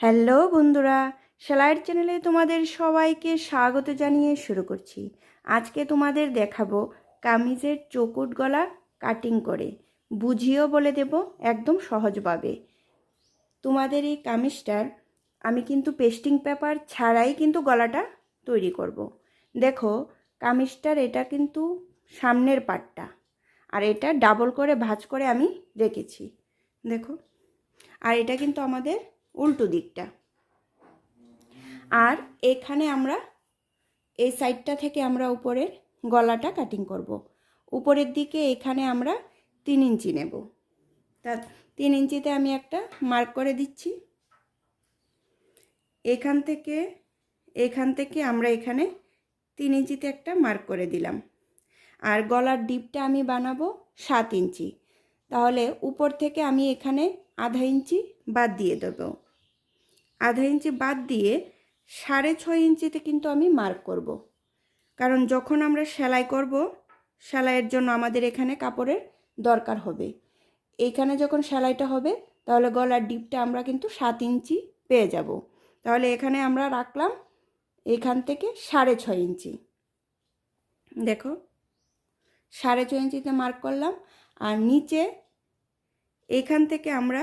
Hello বন্ধুরা, সেলাইয়ের চ্যানেলে তোমাদের সবাইকে স্বাগত জানিয়ে শুরু করছি। আজকে তোমাদের দেখাবো কামিজের চকুট গলা কাটিং করে। বুঝিয়েও বলে দেব একদম সহজভাবে। তোমাদের এই কামিজটার আমি কিন্তু পেস্টিং পেপার ছাড়াই কিন্তু গলাটা তৈরি করব। দেখো, কামিজটার এটা কিন্তু সামনের পাটটা আর এটা ডাবল করে ভাঁজ করে আমি রেখেছি। দেখো, আর এটা কিন্তু আমাদের উল্টো দিকটা। আর এখানে আমরা এই সাইডটা থেকে আমরা উপরের গলাটা কাটিং করব। উপরের দিকে এখানে আমরা তিন ইঞ্চি নেব। তা তিন ইঞ্চিতে আমি একটা মার্ক করে দিচ্ছি। এখান থেকে এখান থেকে আমরা এখানে তিন ইঞ্চিতে একটা মার্ক করে দিলাম। আর গলার ডিপটা আমি বানাবো সাত ইঞ্চি। তাহলে উপর থেকে আমি এখানে আধা ইঞ্চি বাদ দিয়ে দেবো। আধা ইঞ্চি বাদ দিয়ে সাড়ে ছয় ইঞ্চিতে কিন্তু আমি মার্ক করব। কারণ যখন আমরা সেলাই করব, সেলাইয়ের জন্য আমাদের এখানে কাপড়ের দরকার হবে। এইখানে যখন সেলাইটা হবে, তাহলে গলার ডিপটা আমরা কিন্তু সাত ইঞ্চি পেয়ে যাব। তাহলে এখানে আমরা রাখলাম এখান থেকে সাড়ে ছয় ইঞ্চি। দেখো, সাড়ে ছয় ইঞ্চিতে মার্ক করলাম। আর নিচে এখান থেকে আমরা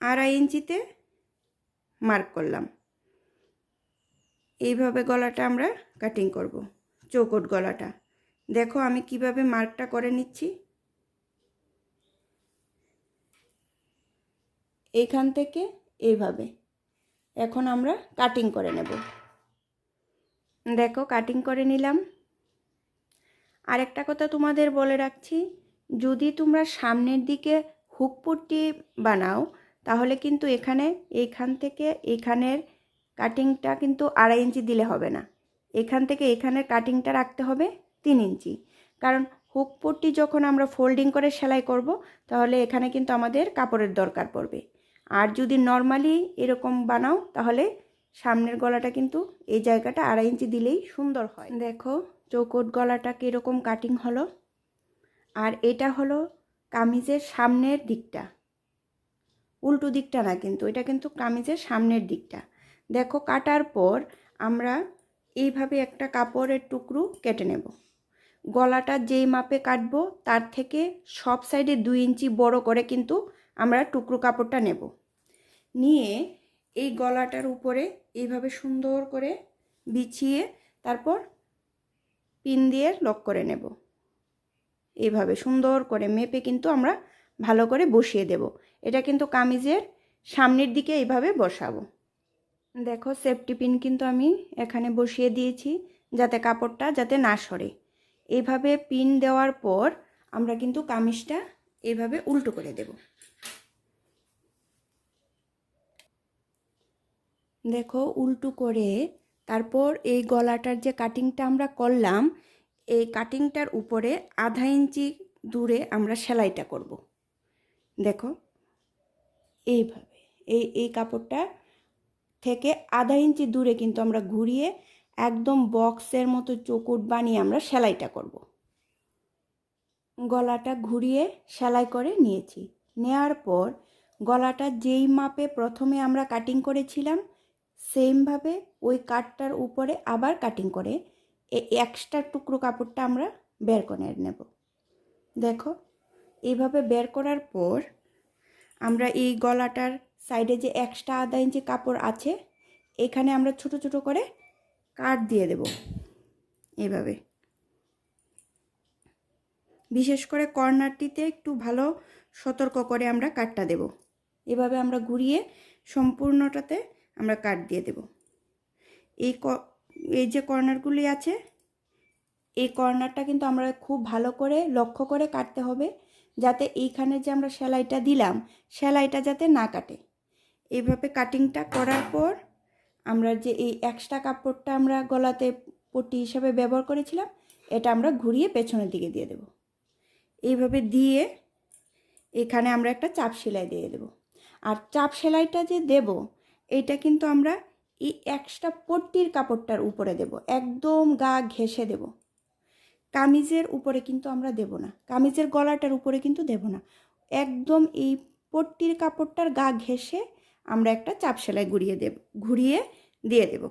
আড়াই ইঞ্চিতে মার্ক করলাম। এইভাবে গলাটা আমরা কাটিং করব, চৌকট গলাটা। দেখো আমি কীভাবে মার্কটা করে নিচ্ছি। এইখান থেকে এইভাবে। এখন আমরা কাটিং করে নেব। দেখো কাটিং করে নিলাম। আরেকটা কথা তোমাদের বলে রাখছি, যদি তোমরা সামনের দিকে হুকপুট্টি বানাও তাহলে কিন্তু এখানে এইখান থেকে এখানের কাটিংটা কিন্তু আড়াই ইঞ্চি দিলে হবে না। এখান থেকে এখানের কাটিংটা রাখতে হবে তিন ইঞ্চি। কারণ হুক পট্টি যখন আমরা ফোল্ডিং করে সেলাই করব, তাহলে এখানে কিন্তু আমাদের কাপড়ের দরকার পড়বে। আর যদি নর্মালি এরকম বানাও, তাহলে সামনের গলাটা কিন্তু এই জায়গাটা আড়াই ইঞ্চি দিলেই সুন্দর হয়। দেখো চৌকট গলাটা কীরকম কাটিং হলো। আর এটা হলো কামিজের সামনের দিকটা। উল্টো দিকটা না কিন্তু, এটা কিন্তু কামিজের সামনের দিকটা। দেখো কাটার পর আমরা এইভাবে একটা কাপড়ের টুকরো কেটে নেব। গলাটা যেই মাপে কাটবো, তার থেকে সব সাইডে দুই ইঞ্চি বড় করে কিন্তু আমরা টুকরো কাপড়টা নেব। নিয়ে এই গলাটার উপরে এইভাবে সুন্দর করে বিছিয়ে তারপর পিন দিয়ে লক করে নেব। এইভাবে সুন্দর করে মেপে কিন্তু আমরা ভালো করে বসিয়ে দেব। এটা কিন্তু কামিজের সামনের দিকে এইভাবে বসাবো। দেখো সেফটি পিন কিন্তু আমি এখানে বসিয়ে দিয়েছি যাতে কাপড়টা যাতে না সরে। এইভাবে পিন দেওয়ার পর আমরা কিন্তু কামিজটা এইভাবে উল্টো করে দেব। দেখো, উল্টো করে তারপর এই গলাটার যে কাটিংটা আমরা করলাম, এই কাটিংটার উপরে আধা ইঞ্চি দূরে আমরা সেলাইটা করব। দেখো, এইভাবে, এই এই কাপড়টা থেকে আধা ইঞ্চি দূরে কিন্তু আমরা ঘুরিয়ে একদম বক্সের মতো চকুট বানিয়ে আমরা সেলাইটা করব। গলাটা ঘুরিয়ে সেলাই করে নিয়েছি। নেয়ার পর গলাটা যেই মাপে প্রথমে আমরা কাটিং করেছিলাম সেমভাবে ওই কাঠটার উপরে আবার কাটিং করে এক্সট্রা টুকরো কাপড়টা আমরা বের করে নেব। দেখো এইভাবে বের করার পর আমরা এই গলাটার সাইডে যে এক্সট্রা আধা ইঞ্চি কাপড় আছে, এখানে আমরা ছোট ছোট করে কাট দিয়ে দেব এভাবে। বিশেষ করে কর্নারটিতে একটু ভালো সতর্ক করে আমরা কাটটা দেব। এভাবে আমরা ঘুরিয়ে সম্পূর্ণটাতে আমরা কাট দিয়ে দেব। এই এই যে কর্নারগুলি আছে এই কর্নারটা কিন্তু আমরা খুব ভালো করে লক্ষ্য করে কাটতে হবে, যাতে এইখানে যে আমরা সেলাইটা দিলাম, সেলাইটা যাতে না কাটে। এইভাবে কাটিংটা করার পর আমরা যে এই এক্সট্রা কাপড়টা আমরা গলাতে পট্টি হিসাবে ব্যবহার করেছিলাম, এটা আমরা ঘুরিয়ে পেছনের দিকে দিয়ে দেব। এইভাবে দিয়ে এখানে আমরা একটা চাপ সেলাই দিয়ে দেব। আর চাপ সেলাইটা যে দেব এইটা কিন্তু আমরা এই এক্সট্রা পট্টির কাপড়টার উপরে দেব, একদম গা ঘেসে দেব। কামিজের উপরে কিন্তু আমরা দেব না। কামিজের গলাটার উপরে কিন্তু দেব না। একদম এই পট্টির কাপড়টার গা ঘেসে আমরা একটা চাপ সেলাই ঘুরিয়ে দেব, ঘুরিয়ে দিয়ে দেব।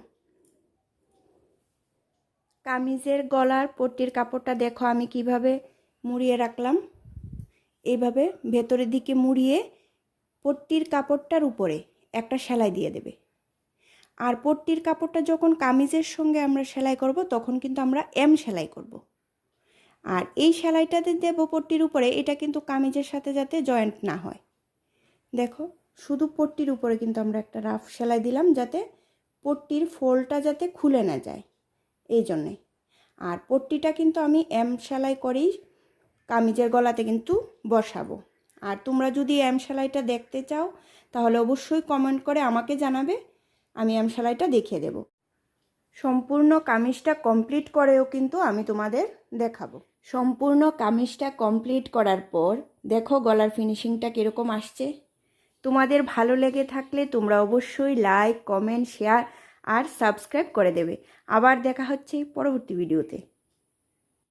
কামিজের গলার পট্টির কাপড়টা দেখো আমি কীভাবে মুড়িয়ে রাখলাম। এইভাবে ভেতরের দিকে মুড়িয়ে পট্টির কাপড়টার উপরে একটা সেলাই দিয়ে দেবে। আর পট্টির কাপড়টা যখন কামিজের সঙ্গে আমরা সেলাই করব, তখন কিন্তু আমরা এম সেলাই করব। আর এই সেলাইটাতে দেবো পট্টির উপরে, এটা কিন্তু কামিজের সাথে যাতে জয়েন্ট না হয়। দেখো, শুধু পট্টির উপরে কিন্তু আমরা একটা রাফ সেলাই দিলাম যাতে পট্টির ফোলটা যাতে খুলে না যায়। এই জন্যে। আর পট্টিটা কিন্তু আমি এম সেলাই করেই কামিজের গলাতে কিন্তু বসাবো। আর তোমরা যদি এম সেলাইটা দেখতে চাও, তাহলে অবশ্যই কমেন্ট করে আমাকে জানাবে, আমি এম সেলাইটা দেখিয়ে দেব। সম্পূর্ণ কামিজটা কমপ্লিট করেও কিন্তু আমি তোমাদের দেখাবো। সম্পূর্ণ কামিজটা কমপ্লিট করার পর, দেখো গলার ফিনিশিংটা কীরকম আসছে। তোমাদের ভালো লেগে থাকলে তোমরা অবশ্যই লাইক কমেন্ট শেয়ার আর সাবস্ক্রাইব করে দেবে। আবার দেখা হচ্ছে পরবর্তী ভিডিওতে